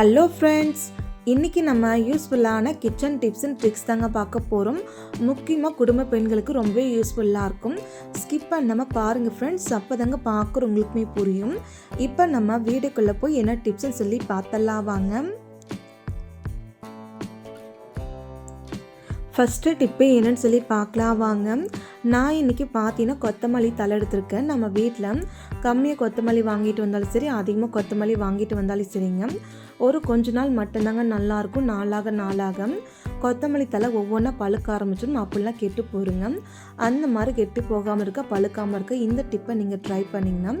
Hello friends இன்றைக்கி நம்ம யூஸ்ஃபுல்லான கிச்சன் டிப்ஸ் அண்ட் ட்ரிக்ஸ் தாங்க பார்க்க போகிறோம் முக்கியமாக குடும்ப பெண்களுக்கு ரொம்பவே யூஸ்ஃபுல்லாக இருக்கும். ஸ்கிப் பண்ணாமல் பாருங்கள் ஃப்ரெண்ட்ஸ் அப்போ தாங்க பார்க்குறவங்களுக்குமே புரியும். இப்போ நம்ம வீடுக்குள்ளே போய் என்ன டிப்ஸ்னு சொல்லி பார்த்தலாம் வாங்க. ஃபஸ்ட்டு டிப்பு என்னன்னு சொல்லி பார்க்கலாம் வாங்க. நான் இன்றைக்கி பார்த்தீங்கன்னா கொத்தமல்லி தலை எடுத்திருக்கேன். நம்ம வீட்டில் கம்மியாக கொத்தமல்லி வாங்கிட்டு வந்தாலும் சரி அதிகமாக கொத்தமல்லி வாங்கிட்டு வந்தாலும் சரிங்க. ஒரு கொஞ்ச நாள் மட்டும்தாங்க நல்லாயிருக்கும் நாளாக நாளாக. கொத்தமல்லி தலை ஒவ்வொன்றா பழுக்க ஆரம்பிச்சிடும். அப்படிலாம் கெட்டு போயிருங்க. அந்த மாதிரி கெட்டு போகாமல் இருக்க பழுக்காமல் இருக்க இந்த டிப்பை நீங்கள் ட்ரை பண்ணிங்கன்னா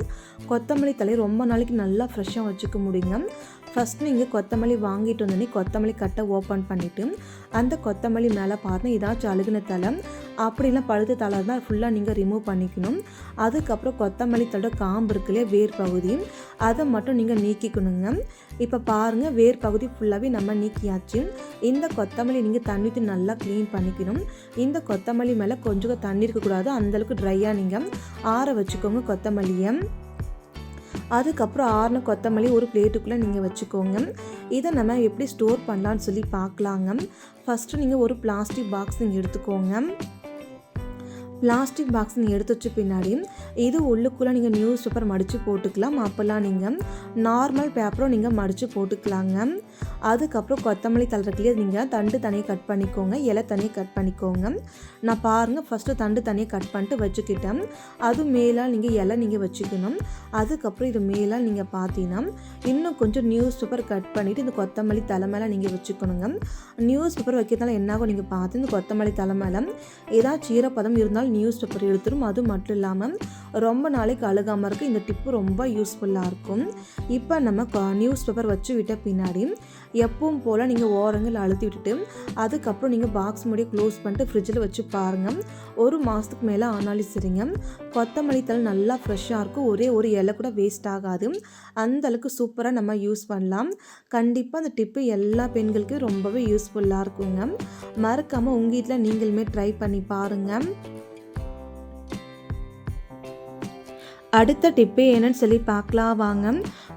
கொத்தமல்லி தலை ரொம்ப நாளைக்கு நல்லா ஃப்ரெஷ்ஷாக வச்சுக்க முடியுங்க. ஃபஸ்ட் நீங்கள் கொத்தமல்லி வாங்கிட்டு வந்தோடனே கொத்தமல்லி கட்டை ஓப்பன் பண்ணிவிட்டு அந்த கொத்தமல்லி மேலே பார்த்தா ஏதாச்சும் அழுகுன தலை அப்படிலாம் பழுத்த தலை தான் ஃபுல்லாக நீங்கள் ரிமூவ் பண்ணிக்கணும். அதுக்கப்புறம் கொத்தமல்லி தலோட காம்பு இருக்குல்லையே வேர் பகுதி அதை மட்டும் நீங்கள் நீக்கிக்கணுங்க. இப்போ பாருங்கள் வேர் பகுதி ஃபுல்லாகவே நம்ம நீக்கியாச்சு. இந்த கொத்தமல்லி நீங்கள் தண்ணி ஊற்றி நல்லா க்ளீன் பண்ணிக்கணும். இந்த கொத்தமல்லி மேலே கொஞ்சம் தண்ணி இருக்கக்கூடாது அந்தளவுக்கு ட்ரையாக நீங்கள் ஆற வச்சுக்கோங்க கொத்தமல்லியை. அதுக்கப்புறம் ஆறுன கொத்தமல்லி ஒரு பிளேட்டுக்குள்ளே நீங்கள் வச்சுக்கோங்க. இதை நம்ம எப்படி ஸ்டோர் பண்ணலான்னு சொல்லி பார்க்கலாங்க. ஃபஸ்ட்டு நீங்கள் ஒரு பிளாஸ்டிக் பாக்ஸ் நீங்கள் எடுத்துக்கோங்க. பிளாஸ்டிக் பாக்ஸ் நீங்கள் எடுத்து வச்சு பின்னாடி இது உள்ளுக்குள்ளே நீங்கள் நியூஸ் பேப்பர் மடித்து போட்டுக்கலாம். அப்போல்லாம் நீங்கள் நார்மல் பேப்பரும் நீங்கள் மடித்து போட்டுக்கலாங்க. அதுக்கப்புறம் கொத்தமல்லி தளர்க்கலையே நீங்கள் தண்டு தனியாக கட் பண்ணிக்கோங்க இலை தனியாக கட் பண்ணிக்கோங்க. நான் பாருங்கள் ஃபஸ்ட்டு தண்டு தனியாக கட் பண்ணிட்டு வச்சுக்கிட்டேன். அது மேலால் நீங்கள் இலை நீங்கள் வச்சுக்கணும். அதுக்கப்புறம் இது மேலால் நீங்கள் பார்த்தீங்கன்னா இன்னும் கொஞ்சம் நியூஸ் பேப்பர் கட் பண்ணிவிட்டு இந்த கொத்தமல்லி தலை நீங்கள் வச்சுக்கணுங்க. நியூஸ் பேப்பர் வைக்கிறதுனால என்னாகும் நீங்கள் பார்த்து இந்த கொத்தமல்லி தலை மேலே ஏதாச்சும் ஈரப்பதம் இருந்தாலும் நியூஸ் பேப்பர் எடுத்துரும். அது மட்டும் இல்லாமல் ரொம்ப நாளைக்கு அழுகாமல் இருக்க இந்த டிப்பு ரொம்ப யூஸ்ஃபுல்லாக இருக்கும். இப்போ நம்ம நியூஸ் பேப்பர் வச்சு விட்ட பின்னாடி எப்பவும் போல் நீங்கள் ஓரங்கள் அழுத்தி விட்டுட்டு அதுக்கப்புறம் நீங்கள் பாக்ஸ் மூடியை க்ளோஸ் பண்ணிட்டு ஃப்ரிட்ஜில் வச்சு பாருங்கள் ஒரு மாதத்துக்கு மேலே ஆனாலும் சரிங்க கொத்தமல்லி தலை நல்லா ஃப்ரெஷ்ஷாக இருக்கும். ஒரே ஒரு இலை கூட வேஸ்ட் ஆகாது. அந்த அளவுக்கு சூப்பராக நம்ம யூஸ் பண்ணலாம். கண்டிப்பாக அந்த டிப்பு எல்லா பெண்களுக்கும் ரொம்பவே யூஸ்ஃபுல்லாக இருக்குங்க. மறக்காமல் உங்கள் வீட்டில் நீங்களுமே ட்ரை பண்ணி பாருங்கள் அடுத்த டிப்பு என்னன்னு சொல்லி பார்க்கலாம் வாங்க.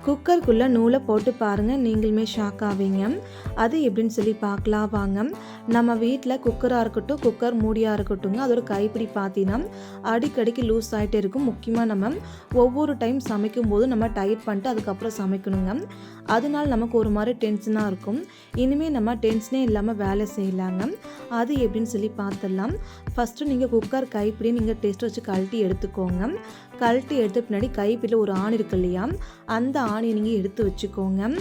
குக்கருக்குள்ளே நூலை போட்டு பாருங்கள் நீங்களுமே ஷாக் ஆவீங்க. அது எப்படின்னு சொல்லி பார்க்கலாம் வாங்க. நம்ம வீட்டில் குக்கராக இருக்கட்டும் குக்கர் மூடியாக இருக்கட்டும்ங்க அதோட கைப்பிடி பார்த்தீங்கன்னா அடிக்கடிக்கு லூஸ் ஆகிட்டே இருக்கும். முக்கியமாக நம்ம ஒவ்வொரு டைம் சமைக்கும் போது நம்ம டைட் பண்ணிட்டு அதுக்கப்புறம் சமைக்கணுங்க. அதனால நமக்கு ஒரு மாதிரி டென்ஷனாக இருக்கும். இனிமேல் நம்ம டென்ஷனே இல்லாமல் வேலை செய்யலாங்க. அது எப்படின்னு சொல்லி பார்த்துடலாம் ஃபஸ்ட்டு நீங்கள் குக்கர் கைப்பிடி நீங்கள் டெஸ்ட் வச்சு கழட்டி எடுத்துக்கோங்க. கழட்டி எடுத்த பின்னாடி கைப்பிடியில் ஒரு ஆணி இருக்கு இல்லையா? அந்த ஆணியை நீங்கள் எடுத்து வச்சுக்கோங்க.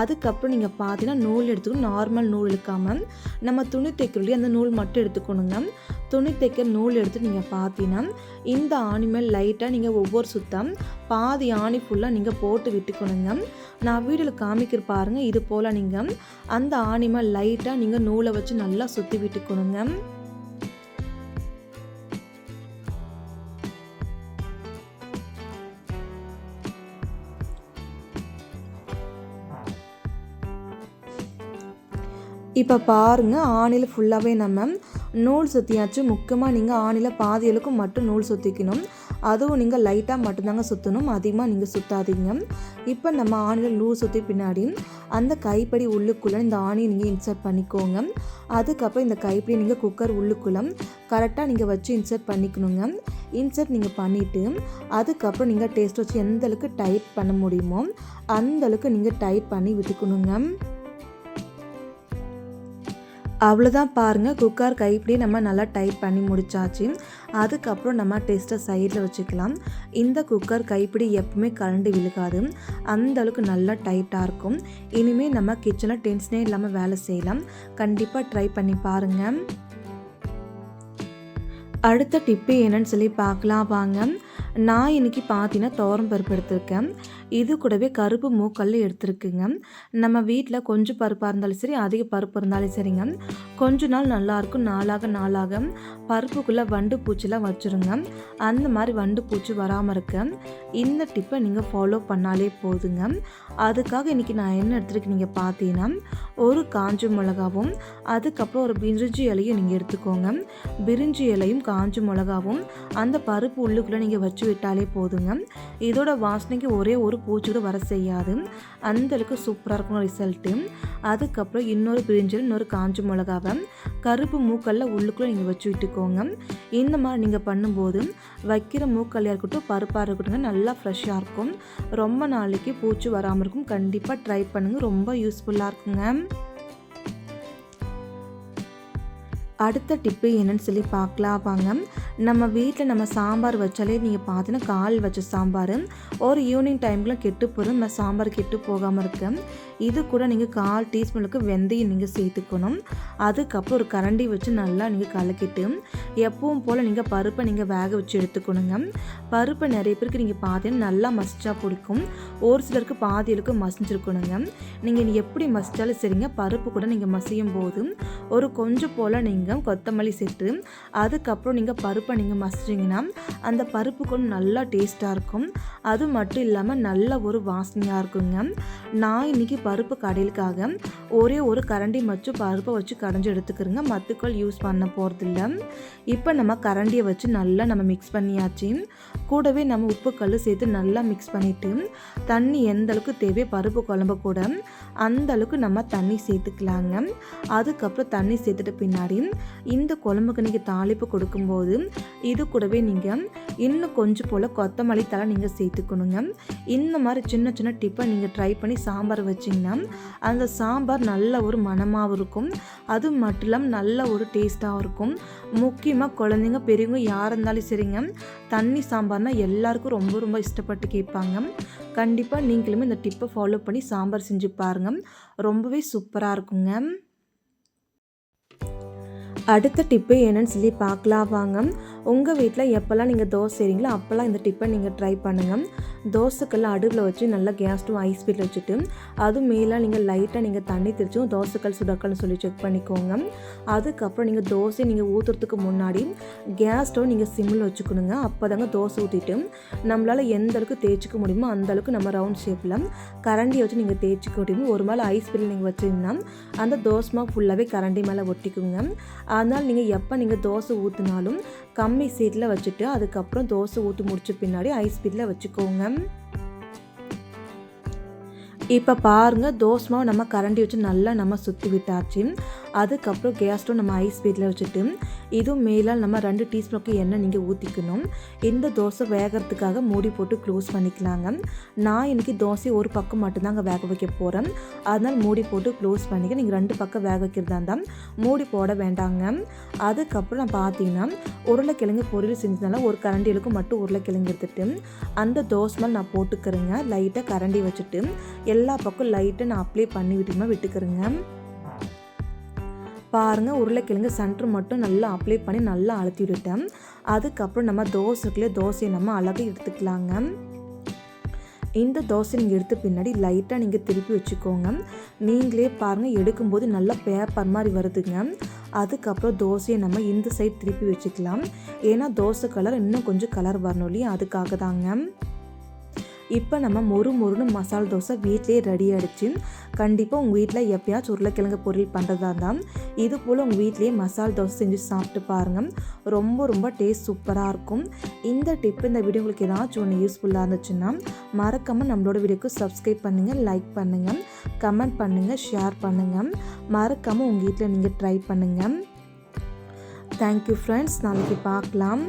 அதுக்கப்புறம் நீங்கள் பார்த்தீங்கன்னா நூல் எடுத்துக்கணும். நார்மல் நூல் இழுக்காமல் நம்ம துணி தைக்கிறோம் அந்த நூல் மட்டும் எடுத்துக்கணுங்க. துணி தைக்க நூல் எடுத்து நீங்கள் பார்த்தீங்கன்னா இந்த ஆணி மேல் லைட்டாக நீங்கள் ஒவ்வொரு சுத்தம் பாதி ஆணி ஃபுல்லாக நீங்கள் போட்டு விட்டுக்கணுங்க. நான் வீடியோவில் காமிக்கிற பாருங்கள் இது போல் நீங்கள் அந்த ஆணி மேல் லைட்டாக நீங்கள் நூலை வச்சு நல்லா சுற்றி விட்டுக்கணுங்க. இப்போ பாருங்கள் ஆணில் ஃபுல்லாகவே நம்ம நூல் சுற்றியாச்சு முக்கியமாக நீங்கள் ஆணியில் அளவுக்கு மட்டும் நூல் சுற்றிக்கணும் அதுவும் நீங்கள் லைட்டாக மட்டும்தாங்க சுற்றணும் அதிகமாக நீங்கள் சுற்றாதீங்க இப்போ நம்ம ஆணியில் நூல் சுற்றி பின்னாடி அந்த கைப்படி உள்ளுக்குள்ளே இந்த ஆணியை நீங்கள் இன்சர்ட் பண்ணிக்கோங்க. அதுக்கப்புறம் இந்த கைப்படி நீங்கள் குக்கர் உள்ளுக்குள்ளே கரெக்டாக நீங்கள் வச்சு இன்சர்ட் பண்ணிக்கணுங்க. இன்சர்ட் நீங்கள் பண்ணிவிட்டு அதுக்கப்புறம் நீங்கள் டேஸ்ட் வச்சு எந்த அளவுக்கு டைட் பண்ண முடியுமோ அந்த அளவுக்கு நீங்கள் டைட் பண்ணி விட்டுக்கணுங்க. அவ்வளோதான் பாருங்கள் குக்கர் கைப்பிடி நம்ம நல்லா டைட் பண்ணி முடிச்சாச்சு. அதுக்கப்புறம் நம்ம டெஸ்ட்டை சைடில் வச்சுக்கலாம். இந்த குக்கர் கைப்பிடி எப்பவுமே கரண்டு விழுகாது. அந்தளவுக்கு நல்லா டைட்டாக இருக்கும். இனிமேல் நம்ம கிச்சனில் டென்ஷனே இல்லாமல் வேலை செய்யலாம். கண்டிப்பாக ட்ரை பண்ணி பாருங்கள் அடுத்த டிப்பு என்னன்னு சொல்லி பார்க்கலாம். வாங்க. நான் இன்றைக்கி பார்த்தீங்கன்னா தோரம் பருப்பு எடுத்திருக்கேன். இது கூடவே கருப்பு மூக்கல்ல எடுத்துருக்குங்க. நம்ம வீட்டில் கொஞ்சம் பருப்பாக இருந்தாலும் சரி அதிக பருப்பு இருந்தாலும் சரிங்க. கொஞ்ச நாள் நல்லாயிருக்கும் நாளாக நாளாக பருப்புக்குள்ளே வண்டு பூச்சிலாம் வச்சுருங்க. அந்த மாதிரி வண்டு பூச்சி வராமல் இருக்க. இந்த டிப்பை நீங்கள் ஃபாலோ பண்ணாலே போதுங்க. அதுக்காக இன்றைக்கி நான் என்ன எடுத்துருக்கு நீங்கள் பார்த்தீங்கன்னா ஒரு காஞ்ச மிளகாவும் அதுக்கப்புறம் ஒரு பிரிஞ்சி இலையும் நீங்கள் எடுத்துக்கோங்க. பிரிஞ்சி இலையும் காஞ்ச மிளகாவும் அந்த பருப்பு உள்ளுக்குள்ளே நீங்கள் வச்சு விட்டாலே போதுங்க. இதோட வாசனைக்கு ஒரே ஒரு பூச்சிக்கூட வர செய்யாது. அந்தளவுக்கு சூப்பராக இருக்கும் ரிசல்ட்டு அதுக்கப்புறம் இன்னொரு பிரிஞ்சல் இன்னொரு காஞ்ச மிளகாவை. கருப்பு மூக்கல்ல உள்ளுக்குள்ளே நீங்கள் வச்சு விட்டுக்கோங்க. இந்த மாதிரி நீங்கள் பண்ணும்போது வைக்கிற மூக்கல்லையாக இருக்கட்டும் பருப்பாக இருக்கட்டும் நல்லா ஃப்ரெஷ்ஷாக இருக்கும். ரொம்ப நாளைக்கு பூச்சி வராமல் இருக்கும். கண்டிப்பாக ட்ரை பண்ணுங்கள் ரொம்ப யூஸ்ஃபுல்லாக இருக்குங்க. அடுத்த டிப்பு என்னன்னு சொல்லி பார்க்கலாம். வாங்க. நம்ம வீட்டில் நம்ம சாம்பார் வச்சாலே நீங்கள் பார்த்தீங்கன்னா கால் வச்ச சாம்பார் ஒரு ஈவினிங் டைமில் கெட்டு போகிறோம் நம்ம சாம்பார் கெட்டு போகாமல் இருக்கு. இது கூட நீங்கள் கால் டீஸ்பூனுக்கு வெந்தயம் நீங்கள் சேர்த்துக்கணும். அதுக்கப்புறம் ஒரு கரண்டி வச்சு நல்லா நீங்கள் கலக்கிட்டு எப்பவும் போல் நீங்கள் பருப்பை நீங்கள் வேக வச்சு எடுத்துக்கணுங்க. பருப்பை நிறைய பேருக்கு நீங்கள் பார்த்தீங்கன்னா நல்லா மசிச்சா பிடிக்கும். ஒரு சிலருக்கு பாதிகளுக்கு மசிஞ்சிருக்கணுங்க. நீங்கள் எப்படி மசிச்சாலும் சரிங்க. பருப்பு கூட நீங்கள் மசியும் போது ஒரு கொஞ்சம் போல் நீங்கள் கொத்தமல்லி சேர்த்து அதுக்கப்புறம் நீங்கள் பருப்பு நீங்கள் மசிச்சிங்கன்னா அந்த பருப்பு கொஞ்சம் நல்லா டேஸ்ட்டாக இருக்கும். அது மட்டும் இல்லாமல் நல்ல ஒரு வாசனையாக இருக்குங்க. நான் இன்றைக்கி பருப்பு கடையிலுக்காக ஒரே ஒரு கரண்டி மச்சும் பருப்பை வச்சு கடைஞ்சி எடுத்துக்கிறோங்க. மத்துக்கள் யூஸ் பண்ண போகிறதில்ல இப்போ நம்ம கரண்டியை வச்சு நல்லா நம்ம மிக்ஸ் பண்ணியாச்சு. கூடவே நம்ம உப்பு கல் சேர்த்து நல்லா மிக்ஸ் பண்ணிவிட்டு தண்ணி எந்த அளவுக்கு தேவை பருப்பு குழம்பு கூட அந்த அளவுக்கு நம்ம தண்ணி சேர்த்துக்கலாங்க. அதுக்கப்புறம் தண்ணி சேர்த்துட்ட பின்னாடி இந்த குழம்புக்கு நீங்கள் தாளிப்பு கொடுக்கும்போது இது கூடவே நீங்கள் இன்னும் கொஞ்சம் போல் கொத்தமல்லி தலை நீங்கள் சேர்த்துக்கணுங்க. இந்த மாதிரி சின்ன சின்ன டிப்பை நீங்கள் ட்ரை பண்ணி சாம்பார் வச்சிங்கன்னா அந்த சாம்பார் நல்ல ஒரு மனமாகவும் இருக்கும். அது மட்டும் இல்லாமல் நல்ல ஒரு டேஸ்ட்டாகவும் இருக்கும். முக்கியமாக குழந்தைங்க பெரியவங்க யார் இருந்தாலும் சரிங்க தண்ணி சாம்பார்னால் எல்லாருக்கும் ரொம்ப ரொம்ப இஷ்டப்பட்டு கேட்பாங்க. கண்டிப்பாக நீங்களுமே இந்த டிப்பை ஃபாலோ பண்ணி சாம்பார் செஞ்சு பாருங்கள் ரொம்பவே சூப்பராக இருக்குங்க. அடுத்த டிப்பு என்னன்னு சொல்லி பார்க்கலாம் வாங்க. உங்கள் வீட்டில் எப்போல்லாம் நீங்கள் தோசை செய்கிறீங்களோ அப்போல்லாம் இந்த டிப்பை நீங்கள் ட்ரை பண்ணுங்கள் தோசைக்கல்ல அடுப்பில் வச்சு நல்லா கேஸ் டூ ஐஸ் ஸ்பீடில் வச்சுட்டு அது மேலே நீங்கள் லைட்டாக நீங்கள் தண்ணி தெரிச்சும் தோசைக்கல் சுடக்கல்னு சொல்லி செக் பண்ணிக்கோங்க. அதுக்கப்புறம் நீங்கள் தோசை நீங்கள் ஊற்றுறதுக்கு முன்னாடி கேஸ் ஸ்டவ் நீங்கள் சிம்மில் வச்சுக்கணுங்க. அப்போ தாங்க தோசை ஊற்றிட்டு நம்மளால் எந்த அளவுக்கு தேய்ச்சிக்க முடியுமோ அந்தளவுக்கு நம்ம ரவுண்ட் ஷேப்பில் கரண்டியை வச்சு நீங்கள் தேய்ச்சிக்க முடியுமோ ஒரு மேலே ஐஸ் ஸ்பீடில் நீங்கள் வச்சுருந்தா அந்த தோசை ஃபுல்லாகவே கரண்டி மேலே ஒட்டிக்குங்க. அதனால் நீங்கள் எப்போ நீங்கள் தோசை ஊற்றினாலும் கம்மி சீட்டில் வச்சுட்டு அதுக்கப்புறம் தோசை ஊற்றி முடிச்ச பின்னாடி ஐஸ் ஸ்பீடில் வச்சுக்கோங்க. இப்போ பாருங்கள் தோசை மாவு நம்ம கரண்டி வச்சு நல்லா நம்ம சுற்றி விட்டாச்சு. அதுக்கப்புறம் கேஸ் ஸ்டவ் நம்ம ஐஸ் ஸ்பீடில் வச்சுட்டு இதுவும் மேலால் நம்ம ரெண்டு டீஸ்பூனுக்கு எண்ணெய் நீங்கள் ஊற்றிக்கணும் இந்த தோசை வேகிறதுக்காக மூடி போட்டு க்ளோஸ் பண்ணிக்கலாங்க. நான் இன்றைக்கி தோசை ஒரு பக்கம் மட்டும்தாங்க வேக வைக்க போகிறேன் அதனால் மூடி போட்டு க்ளோஸ் பண்ணிக்க நீங்கள் ரெண்டு பக்கம் வேக வைக்கிறதா இருந்தால் மூடி போட வேண்டாங்க. அதுக்கப்புறம் நான் பார்த்தீங்கன்னா உருளைக்கிழங்கு பொரியல் செஞ்சதுனால ஒரு கரண்டிகளுக்கு மட்டும் உருளைக்கிழங்கு எடுத்துட்டு அந்த தோசை மேலே நான் போட்டுக்கிறேங்க. லைட்டாக கரண்டி வச்சுட்டு எல்லா பக்கம் லைட்டாக நான் அப்ளை பண்ணி விட்டுமா விட்டுக்கிறேங்க. பாருங்கள் உருளைக்கிழங்கு சென்ட்ரு மட்டும் நல்லா அப்ளை பண்ணி நல்லா அழுத்தி விட்டுட்டேன் அதுக்கப்புறம் நம்ம தோசைக்குள்ளே தோசையை நம்ம அழகாக எடுத்துக்கலாங்க. இந்த தோசை நீங்கள் எடுத்த பின்னாடி லைட்டாக நீங்கள் திருப்பி வச்சுக்கோங்க. நீங்களே பாருங்கள் எடுக்கும்போது நல்லா பேப்பர் மாதிரி வருதுங்க. அதுக்கப்புறம் தோசையை நம்ம இந்த சைட் திருப்பி வச்சுக்கலாம். ஏன்னா தோசை கலர் இன்னும் கொஞ்சம் கலர் வரணும் இல்லையா? அதுக்காக தாங்க. இப்போ நம்ம மொறு மொறுன்னு மசால் தோசை வீட்லேயே ரெடி ஆகிடுச்சு கண்டிப்பாக உங்கள் வீட்டில் எப்பயாச்சும் உருளைக்கிழங்கு பொரியல் பண்ணுறதா இருந்தால் இது போல் உங்கள் வீட்லேயே மசால் தோசை செஞ்சு சாப்பிட்டு பாருங்கள் ரொம்ப ரொம்ப டேஸ்ட் சூப்பராக இருக்கும். இந்த டிப் இந்த வீடியோ உங்களுக்கு ஏதாச்சும் ஒன்று யூஸ்ஃபுல்லாக இருந்துச்சுன்னா மறக்காமல் நம்மளோட வீடியோக்கு சப்ஸ்கிரைப் பண்ணுங்கள் லைக் பண்ணுங்கள் கமெண்ட் பண்ணுங்கள் ஷேர் பண்ணுங்கள் மறக்காமல் உங்கள் வீட்டில் நீங்கள் ட்ரை பண்ணுங்கள் தேங்க்யூ ஃப்ரெண்ட்ஸ் நாளைக்கு பார்க்கலாம்.